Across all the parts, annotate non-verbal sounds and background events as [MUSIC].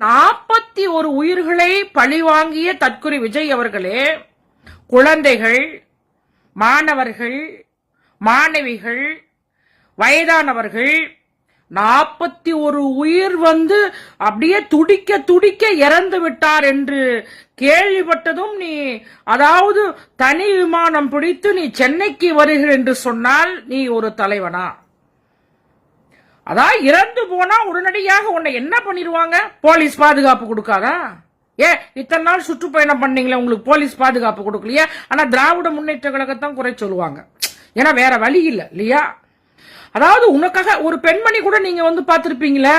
நாற்பத்தி ஒரு உயிர்களை பழிவாங்கிய தற்குறி விஜய் அவர்களே குழந்தைகள் மாணவர்கள் மாணவிகள் வயதானவர்கள் நாற்பத்தி ஒரு உயிர் வந்து அப்படியே துடிக்க துடிக்க இறந்து விட்டார் என்று கேள்விப்பட்டதும் நீ அதாவது தனி விமானம் பிடித்து நீ சென்னைக்கு வருகிற என்று சொன்னால் நீ ஒரு தலைவனா? அதான் இறந்து போனா உடனடியாக உன்னை என்ன பண்ணிடுவாங்க போலீஸ் பாதுகாப்பு கொடுக்காதா? ஏ இத்தனை நாள் சுற்றுப்பயணம் பண்ணீங்களே உங்களுக்கு போலீஸ் பாதுகாப்பு கொடுக்கலையா? ஆனா திராவிட முன்னேற்ற கழகத்தான் குறை சொல்லுவாங்க. ஏன்னா வேற வழி இல்லை இல்லையா? அதாவது உனக்காக ஒரு பெண்மணி கூட நீங்க வந்து பார்த்துருப்பீங்களே?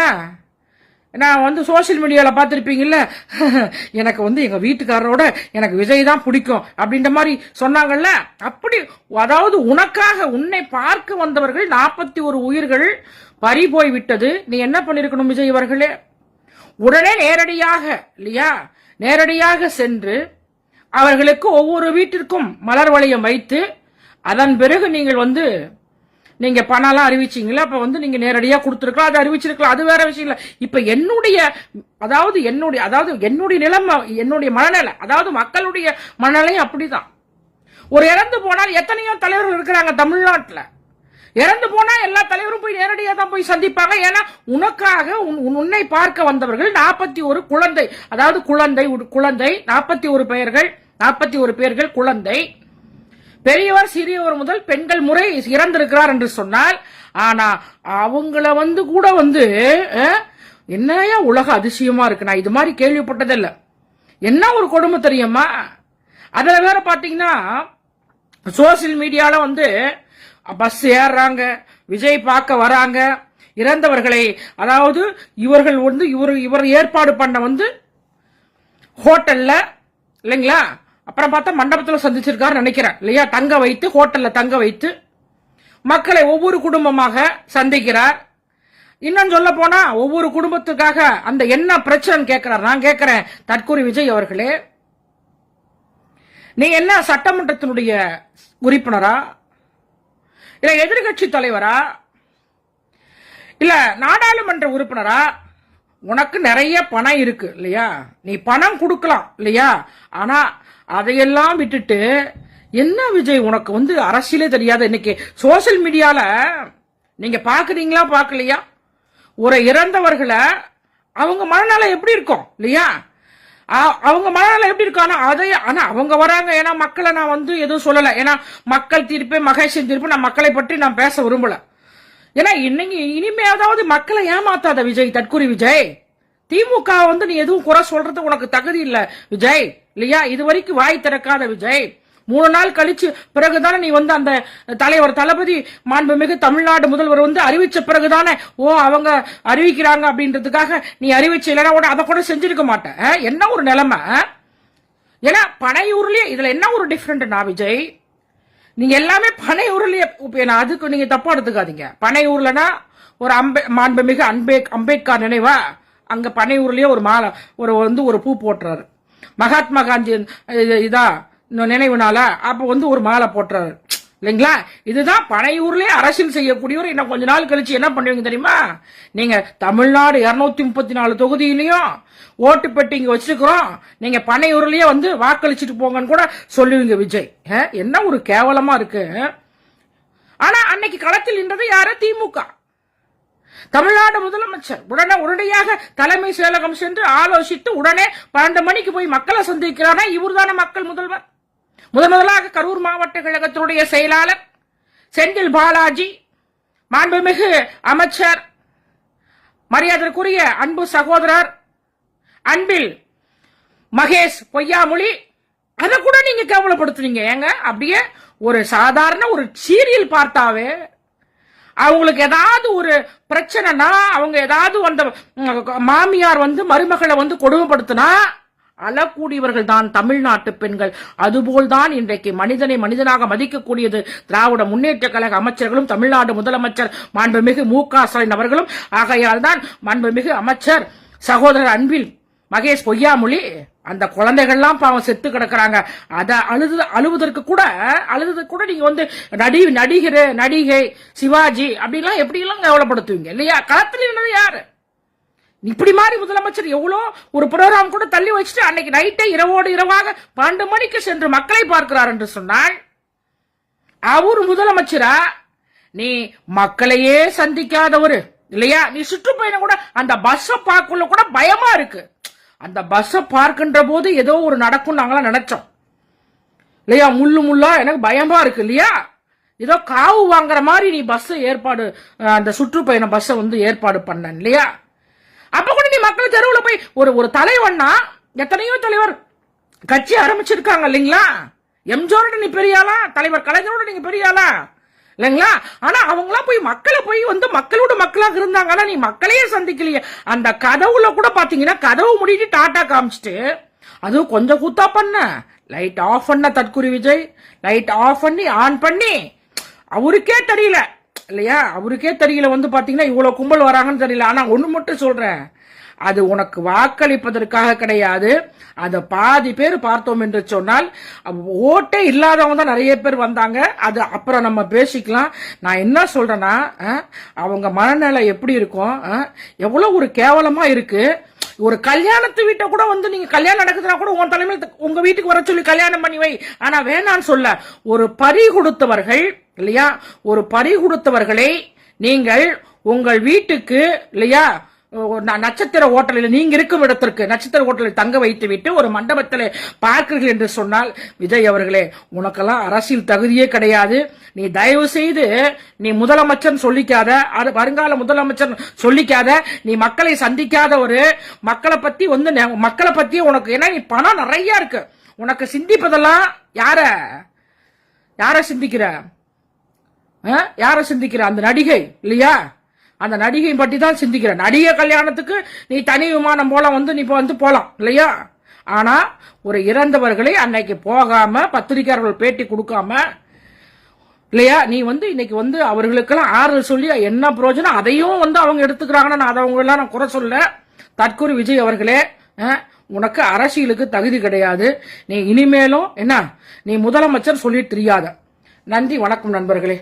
நான் வந்து சோஷியல் மீடியாவில் பார்த்துருப்பீங்கல்ல? [LAUGHS] எனக்கு வந்து எங்கள் வீட்டுக்காரரோட எனக்கு விஜய் தான் பிடிக்கும் அப்படின்ற மாதிரி சொன்னாங்கல்ல? அப்படி அதாவது உனக்காக உன்னை பார்க்க வந்தவர்கள் நாற்பத்தி ஒரு உயிர்கள் பறி போய் விட்டது. நீ என்ன பண்ணிருக்கணும் விஜய் அவர்களே? உடனே நேரடியாக இல்லையா? நேரடியாக சென்று அவர்களுக்கு ஒவ்வொரு வீட்டிற்கும் மலர் வளையம் வைத்து அதன் பிறகு நீங்கள் வந்து நீங்க பணம்லாம் அறிவிச்சிங்களா? அப்ப வந்து நீங்க நேரடியா கொடுத்துருக்கலாம். அது அறிவிச்சிருக்கலாம். அது வேற விஷயம் இல்லை. இப்ப என்னுடைய அதாவது என்னுடைய அதாவது என்னுடைய நிலைமை என்னுடைய மனநிலை அதாவது மக்களுடைய மனநிலையும் அப்படிதான். ஒரு இறந்து போனால் எத்தனையோ தலைவர்கள் இருக்கிறாங்க தமிழ்நாட்டில். இறந்து போனா எல்லா தலைவரும் போய் நேரடியாக தான் போய் சந்திப்பாங்க. ஏன்னா உனக்காக உன்- உன்னை பார்க்க வந்தவர்கள் நாற்பத்தி ஒரு குழந்தை. அதாவது குழந்தை குழந்தை நாற்பத்தி ஒரு பெயர்கள் நாற்பத்தி ஒரு பேர்கள் குழந்தை. பெரியவர் சிறியவர் முதல் பெண்கள் முறை இறந்திருக்கிறார் என்று சொன்னால் ஆனா அவங்கள வந்து கூட வந்து என்னையா உலக அதிசயமா இருக்கு. நான் இது மாதிரி கேள்விப்பட்டதில்ல. என்ன ஒரு கொடுமை தெரியுமா? அதுல வேற பாத்தீங்கன்னா சோசியல் மீடியால வந்து பஸ் ஏறுறாங்க விஜய் பார்க்க வராங்க இறந்தவர்களை அதாவது இவர்கள் வந்து இவர் இவர் ஏற்பாடு பண்ண வந்து ஹோட்டல்ல இல்லைங்களா? அப்புறம் பார்த்தா மண்டபத்தில் சந்திச்சிருக்காரு நினைக்கிறேன். இல்லையா? தங்க வைத்து ஹோட்டல்ல தங்க வைத்து மக்களை ஒவ்வொரு குடும்பமாக சந்திக்கிறார். இன்னும் சொல்ல போனா ஒவ்வொரு குடும்பத்துக்காக அந்த என்ன பிரச்சனைன்னு கேட்கிறார். நான் கேட்கிறேன் தற்கூரி விஜய் அவர்களே. நீ என்ன சட்டமன்றத்தினுடைய உறுப்பினரா? இல்ல எதிர்கட்சி தலைவரா? இல்ல நாடாளுமன்ற உறுப்பினரா? உனக்கு நிறைய பணம் இருக்கு இல்லையா? நீ பணம் கொடுக்கலாம் இல்லையா? ஆனா அதையெல்லாம் விட்டுட்டு என்ன விஜய் உனக்கு வந்து அரசியலே தெரியாத இன்னைக்கு? சோஷியல் மீடியால நீங்க பாக்குறீங்களா பாக்கலையா ஒரு இறந்தவர்களை அவங்க மனநல எப்படி இருக்கும் இல்லையா? அவங்க மனநல எப்படி இருக்கும்? ஆனா அதை ஆனா அவங்க வராங்க. ஏன்னா மக்களை நான் வந்து எதுவும் சொல்லல. ஏன்னா மக்கள் தீர்ப்பு மகேஷன் தீர்ப்பு நான் மக்களை பற்றி நான் பேச விரும்பல. ஏன்னா இன்னைக்கு இனிமையாவது மக்களை ஏமாத்தாத விஜய் தற்கூரி விஜய். திமுக வந்து நீ எதுவும் குறை சொல்றது உனக்கு தகுதி இல்ல விஜய். இல்லையா? இது வரைக்கும் வாய் திறக்காத விஜய். மூணு நாள் கழிச்சு பிறகுதானே நீ வந்து அந்த தலைவர் தளபதி மாண்புமிகு தமிழ்நாடு முதல்வர் வந்து அறிவிச்ச பிறகுதானே ஓ அவங்க அறிவிக்கிறாங்க அப்படின்றதுக்காக நீ அறிவிச்ச இல்லைன்னா கூட அதை கூட செஞ்சிருக்க மாட்டேன் என்ன ஒரு நிலைமை? ஏன்னா பனையூர்லயே இதுல என்ன ஒரு டிஃப்ரெண்ட்னா விஜய்? நீங்க எல்லாமே பனையூர்லயே நான் அதுக்கு நீங்க தப்பா எடுத்துக்காதீங்க. பனையூர்லனா ஒரு அம்பே மாண்புமிகு அன்பேக் அம்பேத்கர் நினைவா? அங்கே பனையூர்லேயே ஒரு மாலை ஒரு வந்து ஒரு பூ போட்டுறாரு. மகாத்மா காந்தி இதா இன்னும் நினைவு நாளா அப்போ வந்து ஒரு மாலை போட்டுறாரு. இல்லைங்களா? இதுதான் பனையூர்லேயே அரசியல் செய்யக்கூடியவர் இன்னும் கொஞ்ச நாள் கழிச்சு என்ன பண்ணுவீங்க தெரியுமா? நீங்க தமிழ்நாடு இருநூத்தி முப்பத்தி நாலு தொகுதியிலையும் ஓட்டு பெட்டி இங்க வச்சிருக்கிறோம். நீங்க பனையூர்லயே வந்து வாக்களிச்சுட்டு போங்கன்னு கூட சொல்லுவீங்க விஜய். என்ன ஒரு கேவலமா இருக்கு? ஆனால் ஆனா அன்னைக்கு களத்தில் நின்றது யாரு? திமுக. தமிழ்நாடு முதலமைச்சர் உடனே உடனடியாக தலைமை செயலகம் சென்று ஆலோசித்து உடனே பன்னெண்டு மணிக்கு போய் மக்களை சந்திக்கிறாரா இவர்தான மக்கள் முதல்வர். முதன் முதலாக கரூர் மாவட்ட கழகத்தினுடைய செயலாளர் செந்தில் பாலாஜி மாண்புமிகு அமைச்சர் மரியாதைக்குரிய அன்பு சகோதரர் அன்பில் மகேஷ் பொய்யாமொழி அதை கூட நீங்க கேவலப்படுத்துறீங்க ஏங்க அப்படியே ஒரு சாதாரண ஒரு சீரியல் பார்த்தாவே அவங்களுக்கு ஏதாவது ஒரு பிரச்சனைனா அவங்க ஏதாவது அந்த மாமியார் வந்து மருமகளை வந்து கொடுமைப்படுத்தினா அழக்கூடியவர்கள் தான் தமிழ்நாட்டு பெண்கள். அதுபோல் தான் இன்றைக்கு மனிதனை மனிதனாக மதிக்கக்கூடியது திராவிட முன்னேற்ற கழக அமைச்சர்களும் தமிழ்நாடு முதலமைச்சர் மாண்புமிகு மு க ஸ்டாலின் அவர்களும். ஆகையால் தான் மாண்புமிகு அமைச்சர் சகோதரர் அன்பில் மகேஷ் பொய்யாமொழி அந்த குழந்தைகள்லாம் பாவம் செத்து கிடக்குறாங்க. அதை அழுது அழுவதற்கு கூட அழுதுக்கு கூட நீங்க வந்து நடி நடிகர் நடிகை சிவாஜி அப்படிலாம் எப்படிலாம் கவலைப்படுத்துவீங்க? இல்லையா? களத்தில் இருந்தது யாரு? இப்படி மாதிரி முதலமைச்சர் எவ்வளோ ஒரு ப்ரோக்ராம் கூட தள்ளி வச்சுட்டு அன்னைக்கு நைட்டே இரவோடு இரவாக பன்னெண்டு மணிக்கு சென்று மக்களை பார்க்கிறார் என்று சொன்னால் அவர் முதலமைச்சரா? நீ மக்களையே சந்திக்காதவர். இல்லையா? நீ சுற்றுப்பயணம் கூட அந்த பஸ்ஸை பார்க்கல கூட பயமா இருக்கு. அந்த பஸ்ஸை பார்க்கின்ற போது ஏதோ ஒரு நடக்கும் நாங்களாம் நினைச்சோம். இல்லையா? முள்ளு முள்ளா எனக்கு பயமா இருக்கு இல்லையா? ஏதோ காவு வாங்குற மாதிரி நீ பஸ் ஏற்பாடு அந்த சுற்றுப்பயண பஸ்ஸை வந்து ஏற்பாடு பண்ண இல்லையா? அப்ப கூட நீ மக்கள் தெருவில் போய் ஒரு ஒரு தலைவன்னா எத்தனையோ தலைவர் கட்சி ஆரம்பிச்சிருக்காங்க இல்லைங்களா? எம்ஜோட நீ பெரியாளா தலைவர் கலைஞரோட நீங்க பெரியாளா இல்லைங்களா? ஆனா அவங்களாம் போய் மக்களை போய் வந்து மக்களோட மக்களாக இருந்தாங்க. ஆனா நீ மக்களையே சந்திக்கலையே. அந்த கதவுல கூட பாத்தீங்கன்னா கதவு முடிட்டு டாட்டா காமிச்சிட்டு அதுவும் கொஞ்சம் கூத்தா பண்ண. லைட் ஆஃப் பண்ண தற்குறி விஜய். லைட் ஆஃப் பண்ணி ஆன் பண்ணி. அவருக்கே தெரியல. இல்லையா? அவருக்கே தெரியல வந்து பாத்தீங்கன்னா இவ்வளவு கும்பல் வராங்கன்னு தெரியல. ஆனா ஒண்ணு மட்டும் சொல்றேன். அது உனக்கு வாக்களிப்பதற்காக கிடையாது. அத பாதி பேர் பார்த்தோம் என்று சொன்னால் ஓட்டே இல்லாதவங்க தான் நிறைய பேர் வந்தாங்க. அது அப்புறம் நம்ம பேசிக்கலாம். நான் என்ன சொல்றேன்னா அவங்க மனநிலை எப்படி இருக்கும்? அஹ், எவ்வளவு ஒரு கேவலமா இருக்கு. ஒரு கல்யாணத்து வீட்டை கூட வந்து நீங்க கல்யாணம் நடக்குதுன்னா கூட உன் தலைமையில் உங்க வீட்டுக்கு வர சொல்லி கல்யாணம் பண்ணி வை. ஆனா வேணான்னு சொல்ல. ஒரு பறி கொடுத்தவர்கள் இல்லையா? ஒரு பறி கொடுத்தவர்களை நீங்கள் உங்கள் வீட்டுக்கு இல்லையா? நட்சத்திர ஹோட்டலில் நீங்க இருக்கும் இடத்திற்கு நட்சத்திர ஹோட்டலில் தங்க வைத்து விட்டு ஒரு மண்டபத்தில் பார்க்கிறீர்கள் என்று சொன்னால் விஜய் அவர்களே உனக்கெல்லாம் அரசியல் தகுதியே கிடையாது. நீ தயவு செய்து நீ முதலமைச்சர் சொல்லிக்காத அது வருங்கால முதலமைச்சர் சொல்லிக்காத நீ மக்களை சந்திக்காத ஒரு மக்களை பத்தி வந்து நெ- மக்களை பத்தி உனக்கு ஏன்னா நீ பணம் நிறைய இருக்கு. உனக்கு சிந்திப்பதெல்லாம் யார? யார சிந்திக்கிற? ஆ? யார சிந்திக்கிற? அந்த நடிகை இல்லையா? அந்த நடிகை பற்றி தான் சிந்திக்கிற. நடிகை கல்யாணத்துக்கு நீ தனி விமானம் போல வந்து நீ இப்போ வந்து போகலாம் இல்லையா? ஆனா ஒரு இறந்தவர்களை அன்னைக்கு போகாம பத்திரிகையாளர்கள் பேட்டி கொடுக்காம இல்லையா? நீ வந்து இன்னைக்கு வந்து அவர்களுக்கெல்லாம் ஆறுதல் சொல்லி என்ன பிரயோஜனம்? அதையும் வந்து அவங்க எடுத்துக்கிறாங்கன்னா நான் அதை அவங்களெல்லாம் நான் குறை சொல்ல. தற்கொரு விஜய் அவர்களே உனக்கு அரசியலுக்கு தகுதி கிடையாது. நீ இனிமேலும் என்ன? நீ முதலமைச்சர் சொல்லிட்டு தெரியாத. நன்றி வணக்கம் நண்பர்களே.